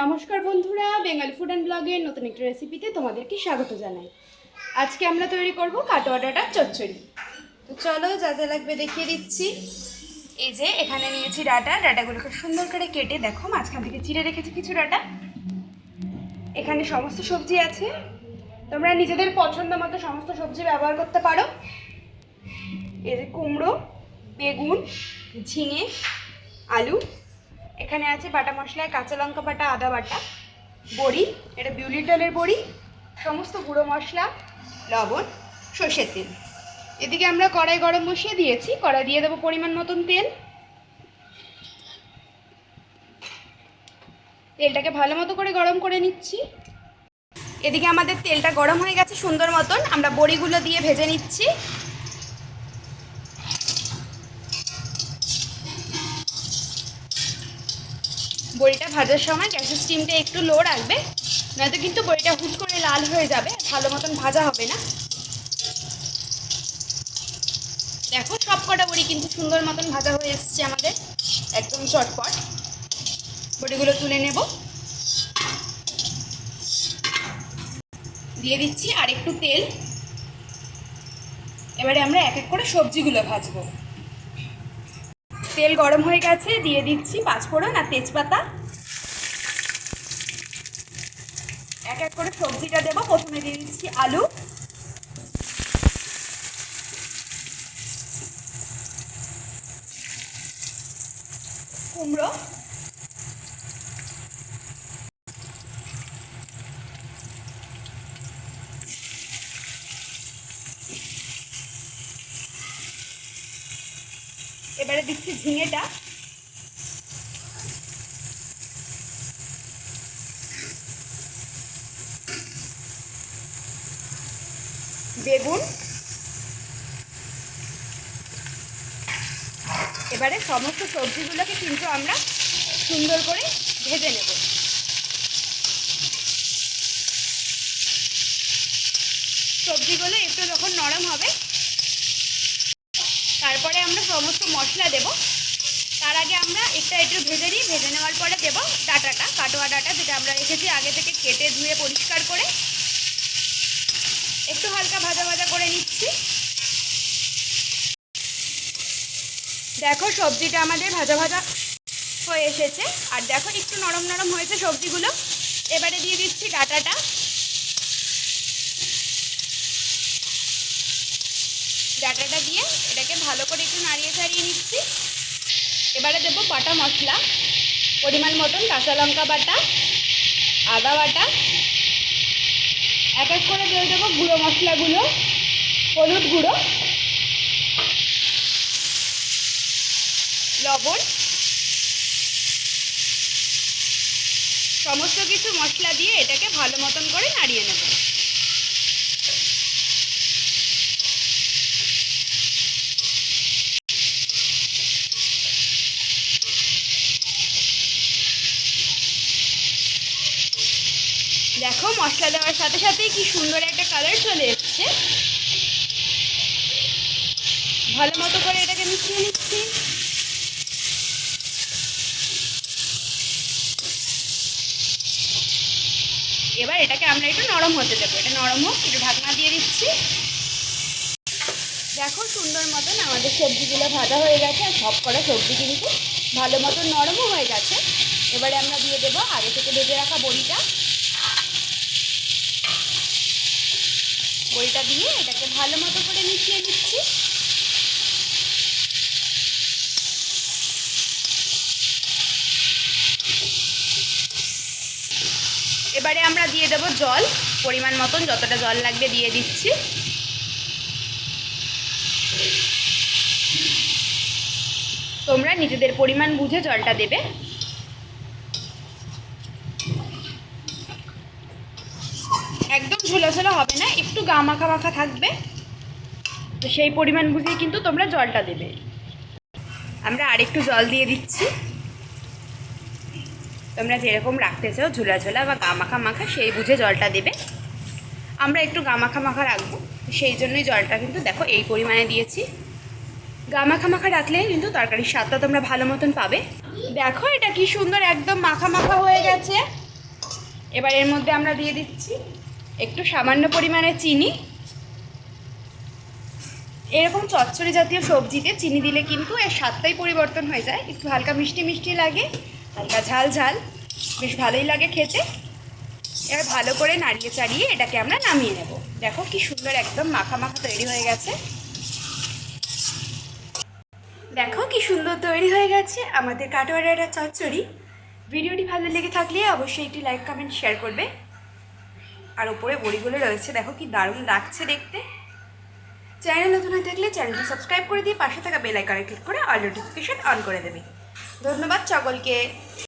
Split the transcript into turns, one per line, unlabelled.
নমস্কার বন্ধুরা, Bengali food and ব্লগের নতুন একটি রেসিপিতে তোমাদেরকে স্বাগত জানাই। আজকে আমরা তৈরি করব কাটোয়া ডাটার চচ্চড়ি। তো চলো, যা যা লাগবে দেখিয়ে দিচ্ছি। এই যে, এখানে নিয়েছি ডাটা। ডাটাগুলোকে সুন্দর করে কেটে দেখো, মাঝখান থেকে চিড়ে রেখেছি কিছু ডাটা। এখানে সমস্ত সবজি আছে। তোমরা নিজেদের পছন্দ মতো সমস্ত সবজি ব্যবহার করতে পারো। এই যে কুমড়ো, বেগুন, ঝিঙে, আলু এখানে আছে বাটা মশলায় কাঁচা লঙ্কা বাটা, আদা বাটা, বড়ি, এটা বিউলির ডালের বড়ি, সমস্ত গুঁড়ো মশলা, লবণ, সর্ষের তেল। এদিকে আমরা কড়াই গরম বসিয়ে দিয়েছি, কড়াই দিয়ে দেবো পরিমাণ মতন তেল। তেলটাকে ভালো মতো করে গরম করে নিচ্ছি। এদিকে আমাদের তেলটা গরম হয়ে গেছে সুন্দর মতন। আমরা বড়িগুলো দিয়ে ভেজে নিচ্ছি। বড়িটা ভাজার সময় গ্যাসের স্টিমটা একটু লো রাখবে। নয়তো কিন্তু বড়িটা হুট করে লাল হয়ে যাবে, ভালো মতন ভাজা হবে না। দেখো সব কটা বড়ি কিন্তু সুন্দর মতন ভাজা হয়ে এসছে আমাদের, একদম চটপট। বড়িগুলো তুলে নেব। দিয়ে দিচ্ছি আর একটু তেল। এবারে আমরা এক এক করে সবজিগুলো ভাজবো। তেল গরম হয়ে গেছে, দিয়ে দিচ্ছি পাঁচফোড়ন আর তেজপাতা। এক এক করে সবজিটা দেবো, প্রথমে দিয়ে দিচ্ছি আলু। কুমড়ো। এবারে দিচ্ছি ঝিঙেটা। বেগুন। এবারে সমস্ত সবজিগুলোকে কিন্তু আমরা সুন্দর করে ভেজে নেব। সবজিগুলো একটু যখন নরম হবে তারপরে আমরা সমস্ত মশলা দেব। তার আগে আমরা একটা একটু ভেজে নিই, ভেজে নেওয়ার পরে দেব ডাটাটা, কাটোয়া ডাটা যেটা আমরা রেখেছি আগে থেকে কেটে ধুয়ে পরিষ্কার করে। একটু হালকা ভাজা ভাজা করে নিচ্ছি। দেখো সবজিটা আমাদের ভাজা ভাজা হয়ে এসেছে। আর দেখো একটু নরম নরম হয়েছে সবজিগুলো। এবারে দিয়ে দিচ্ছি ডাটাটা। ডাটাটা দিয়ে এটাকে ভালো করে একটু নাড়িয়ে ছাড়িয়ে নিচ্ছি। এবারে দেবো বাটা মশলা, পরিমাণ মতন কাঁচা লঙ্কা বাটা, আদা বাটা। এক এক করে দিয়ে দেবো গুঁড়ো মশলাগুলো, হলুদ গুঁড়ো, লবণ। সমস্ত কিছু মশলা দিয়ে এটাকে ভালো মতন করে নাড়িয়ে নেব। দেখো, মশলা দেওয়ার সাথে সাথেই কি সুন্দর একটা কালার চলে এসছে। ভালো মতো করে এটাকে মিশিয়ে নিচ্ছি। এবার এটাকে আমরা একটু নরম হতে দেবো। এটা নরম হোক, একটু ঢাকনা দিয়ে দিচ্ছি। দেখো, সুন্দর মতন আমাদের সবজিগুলো ভাজা হয়ে গেছে, আর সব করা সবজি কিন্তু ভালো মতন নরমও হয়ে গেছে। এবারে আমরা দিয়ে দেবো আগে থেকে ভেজে রাখা বড়িটা। বড়িটা দিয়ে এটাকে ভালো মতো করে মিশিয়ে নিচ্ছি। এবারে আমরা দিয়ে দেবো জল, পরিমাণ মতন যতটা জল লাগবে দিয়ে দিচ্ছি। তোমরা নিজেদের পরিমাণ বুঝে জলটা দেবে। একদম ঝোলা ঝোলা হবে না, একটু গা মাখা মাখা থাকবে। তো সেই পরিমাণ বুঝেই কিন্তু তোমরা জলটা দেবে। আমরা আরেকটু জল দিয়ে দিচ্ছি। তোমরা যেরকম রাখতে চাও, ঝোলা ঝোলা বা গা মাখা মাখা, সেই বুঝে জলটা দেবে। আমরা একটু গা মাখা মাখা রাখব, সেই জন্যই জলটা কিন্তু দেখো এই পরিমাণে দিয়েছি। গা মাখা মাখা রাখলে কিন্তু তরকারির স্বাদটা তোমরা ভালো মতন পাবে। দেখো এটা কি সুন্দর একদম মাখা মাখা হয়ে গেছে। এবার এর মধ্যে আমরা দিয়ে দিচ্ছি একটু সামান্য পরিমাণে চিনি। এরকম চচ্চড়ি জাতীয় সবজিতে চিনি দিলে কিন্তু এর স্বাদটাই পরিবর্তন হয়ে যায়। একটু হালকা মিষ্টি মিষ্টি লাগে, হালকা ঝাল ঝাল, বেশ ভালোই লাগে খেতে। এবার ভালো করে নাড়িয়ে চাড়িয়ে এটাকে আমরা নামিয়ে নেব। দেখো কি সুন্দর একদম মাখা মাখা তৈরি হয়ে গেছে। দেখো কি সুন্দর তৈরি হয়ে গেছে আমাদের কাটোয়ারাটা চচ্চড়ি। ভিডিওটি ভালো লেগে থাকলে অবশ্যই একটি লাইক, কমেন্ট শেয়ার করবে। আর ওপরে বড়িগুলো রয়েছে। দেখো কি দারুণ লাগছে দেখতে। চ্যানেল নতুন হয়ে থাকলে চ্যানেলটি সাবস্ক্রাইব করে দিয়ে পাশে থাকা বেল আইকনে ক্লিক করে অল নোটিফিকেশন অন করে দেবে। ধন্যবাদ সকলকে।